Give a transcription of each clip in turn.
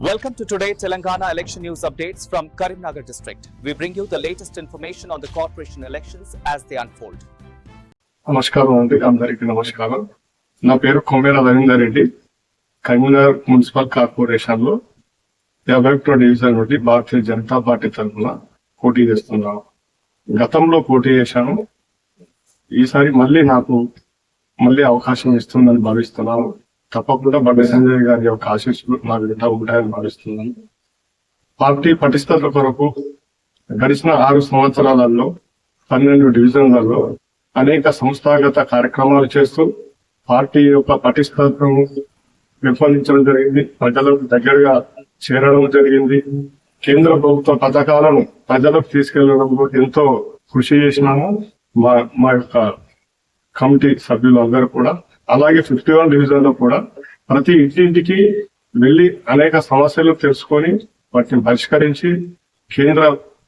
Welcome to today Telangana election news updates from Karimnagar district. We bring you the latest information on the corporation elections as they unfold. నమస్కారం అండి అందరికీ నమస్కారం నా పేరు Kommera Ravinder Reddy Karimnagar municipal కార్పొరేషన్లో యాభై ఒకటో డివిజన్ నుండి భారతీయ జనతా పార్టీ తరఫున పోటీ చేస్తున్నాను గతంలో పోటీ చేశాను ఈసారి మళ్ళీ నాకు మళ్ళీ అవకాశం ఇస్తుందని భావిస్తున్నాను తప్పకుండా బండి సంజయ్ గారి యొక్క ఆశీస్సులు మా ఇంట ఉంటాయని భావిస్తున్నాను. పార్టీ పటిష్టత కొరకు గడిచిన ఆరు సంవత్సరాలలో పన్నెండు డివిజన్లలో అనేక సంస్థాగత కార్యక్రమాలు చేస్తూ పార్టీ యొక్క పటిష్టతను పెంపొందించడం జరిగింది. ప్రజలకు దగ్గరగా చేరడం జరిగింది. కేంద్ర ప్రభుత్వ పథకాలను ప్రజలకు తీసుకెళ్ళడంలో ఎంతో కృషి చేసినాము. మా మా యొక్క కమిటీ సభ్యులందరూ కూడా అలాగే ఫిఫ్టీ వన్ డివిజన్లో కూడా ప్రతి ఇంటింటికి వెళ్ళి అనేక సమస్యలు తెలుసుకొని వాటిని పరిష్కరించి కేంద్ర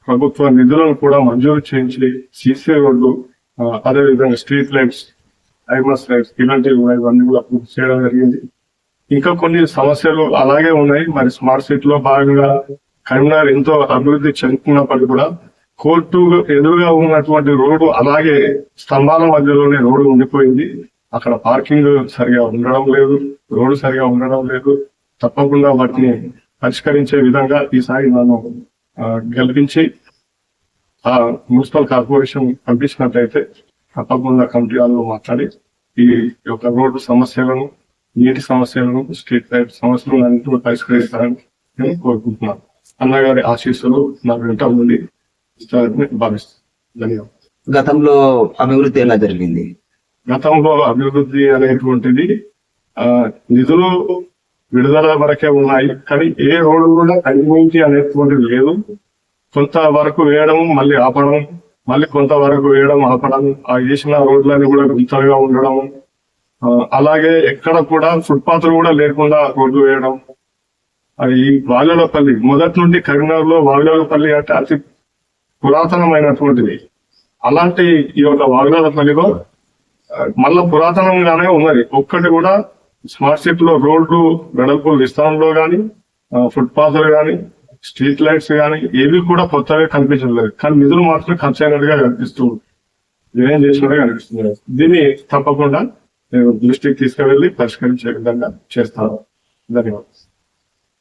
ప్రభుత్వ నిధులను కూడా మంజూరు చేయించి సీసీ రోడ్లు అదేవిధంగా స్ట్రీట్ లైట్స్ ఐమస్ లైట్స్ ఇలాంటివి కూడా ఇవన్నీ కూడా పూర్తి చేయడం జరిగింది. ఇంకా కొన్ని సమస్యలు అలాగే ఉన్నాయి. మరి స్మార్ట్ సిటీ లో భాగంగా కరీంనగర్ ఎంతో అభివృద్ధి చెందుతున్నప్పటికీ కూడా కోర్టు ఎదురుగా ఉన్నటువంటి రోడ్డు అలాగే స్తంభాల మధ్యలోనే రోడ్డు ఉండిపోయింది. అక్కడ పార్కింగ్ సరిగా ఉండడం లేదు రోడ్డు సరిగా ఉండడం లేదు. తప్పకుండా వాటిని పరిష్కరించే విధంగా ఈసారి నన్ను గెలిపించి ఆ మున్సిపల్ కార్పొరేషన్ పంపించినట్లయితే తప్పకుండా కమిటీ వాళ్ళు మాట్లాడి ఈ యొక్క రోడ్డు సమస్యలను నీటి సమస్యలను స్ట్రీట్ లైట్ సమస్యలను అన్నింటినీ పరిష్కరిస్తారని నేను కోరుకుంటున్నాను. అన్నగారి ఆశీస్సులు నాకు వెంట ఉండి ఇస్తారని భావిస్తాను ధన్యవాదాలు. గతంలో అభివృద్ధి ఎలా జరిగింది? గతంలో అభివృద్ధి అనేటువంటిది ఆ నిధులు విడుదల వరకే ఉన్నాయి కానీ ఏ రోడ్డు కూడా అభివృద్ధి అనేటువంటిది లేదు. కొంత వరకు వేయడం మళ్ళీ ఆపడం మళ్ళీ కొంత వరకు వేయడం ఆపడం ఆ వేసిన రోడ్లన్నీ కూడా గుంతలుగా ఉండడం అలాగే ఎక్కడ కూడా ఫుట్పాత్ కూడా లేకుండా రోడ్లు వేయడం. ఈ వాగులపల్లి మొదటి నుండి కరీంనగర్లో వాగులపల్లి అంటే అతి పురాతనమైనటువంటిది. అలాంటి ఈ యొక్క వాగులపల్లిలో మళ్ళా పురాతనంగానే ఉన్నది. ఒక్కటి కూడా స్మార్ట్ సిటీ లో రోడ్లు వెడల్పు విస్తరణలో గాని ఫుట్పాత్లు గాని స్ట్రీట్ లైట్స్ గాని ఏవి కూడా కొత్తగా కనిపించలేదు కానీ నిధులు మాత్రం ఖర్చు అయినట్టుగా కనిపిస్తూ ఏం చేసినట్టుగా కనిపిస్తుంది. దీన్ని తప్పకుండా నేను దృష్టికి తీసుకువెళ్ళి పరిష్కరించే విధంగా చేస్తాను. ధన్యవాదాలు.